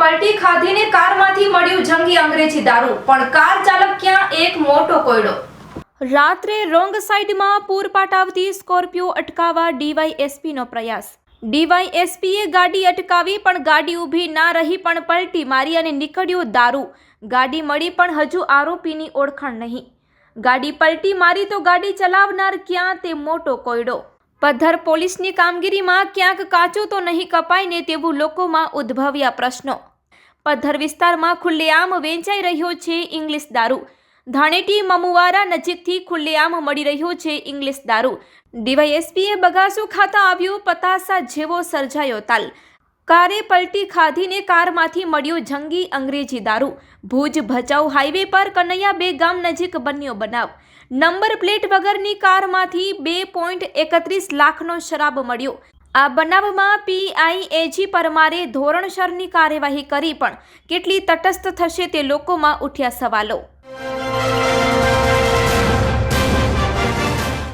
પલટી ખાધીને કારમાંથી મળ્યું જંગી અંગ્રેજી દારૂ. પણ કાર ચાલક ક્યાં એક મોટો કોયડો? રાત્રે રોંગ સાઈડમાં પૂર આવતી સ્કોર્પિયો અટકાવવા ડીવાયએસપીનો પ્રયાસ. ડીવાયએસપીએ ગાડી અટકાવી પણ ગાડી ઊભી ના રહી પણ પલટી મારી અને નીકળ્યો દારૂ. ગાડી મળી પણ હજુ આરોપીની ઓળખાણ નહીં. ગાડી પલટી મારી તો ગાડી ચલાવનાર ક્યાં તે મોટો કોયડો? પદ્ધર પોલીસની કામગીરીમાં ક્યાંક કાચો તો નહીં કપાય ને તેવું લોકોમાં ઉદ્ભવ્યા પ્રશ્નો. પદ્ધર વિસ્તારમાં ખુલ્લેઆમ વેચાઈ રહ્યો છે ઇંગ્લિશ દારૂ. ધાણેટી મમુવારા નજીકથી ખુલ્લેઆમ મળી રહ્યો છે ઇંગ્લિશ દારૂ. ડીવાયએસપીએ બગાસુ ખાતા આવ્યું, પતાસા જેવો સર્જાયો તાલ. કારે પલટી ખાધીને કારમાંથી મળ્યો જંગી અંગ્રેજી દારૂ. ભુજ ભચાઉ હાઈવે પર કનૈયા બે ગામ નજીક બન્યો બનાવ. નંબર પ્લેટ વગરની કારમાંથી બે પોઈન્ટ એકત્રીસ લાખનો શરાબ મળ્યો. આ બનાવમાં પીઆઈ એજી પરમારે ધોરણસરની કાર્યવાહી કરી પણ કેટલી તટસ્થ થશે તે લોકોમાં ઉઠ્યા સવાલો.